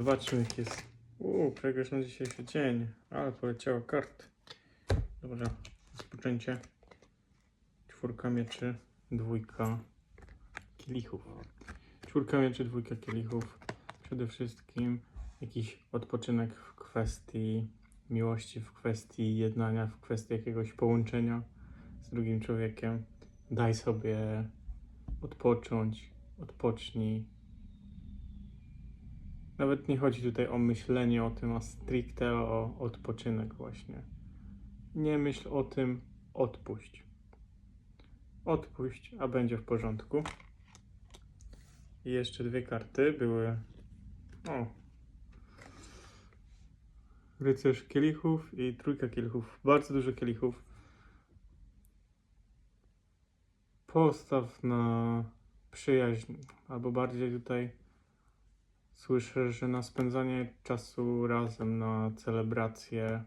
Zobaczmy jak jest. Uuu, przegrasz na dzisiejszy dzień. Ale poleciała kart. Dobra, rozpoczęcie. Czwórka mieczy, dwójka kielichów. Czwórka mieczy, dwójka kielichów. Przede wszystkim jakiś odpoczynek w kwestii miłości, w kwestii jednania, w kwestii jakiegoś połączenia z drugim człowiekiem. Daj sobie odpocząć, odpocznij. Nawet nie chodzi tutaj o myślenie o tym, a stricte o odpoczynek właśnie. Nie myśl o tym, odpuść. Odpuść, a będzie w porządku. I jeszcze dwie karty były. O. Rycerz kielichów i trójka kielichów. Bardzo dużo kielichów. Postaw na przyjaźń, albo bardziej tutaj słyszę, że na spędzanie czasu razem, na celebrację,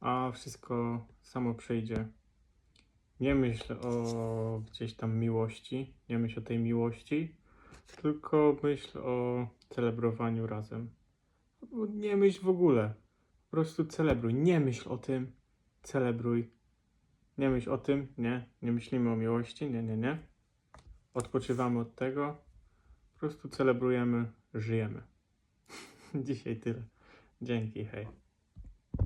a wszystko samo przyjdzie. Nie myśl o gdzieś tam miłości, nie myśl o tej miłości, tylko myśl o celebrowaniu razem. Nie myśl w ogóle, po prostu celebruj. Nie myśl o tym, celebruj. Nie myśl o tym, nie, nie myślimy o miłości, nie, nie, nie. Odpoczywamy od tego, prostu celebrujemy, żyjemy. Dzisiaj tyle. Dzięki, hej.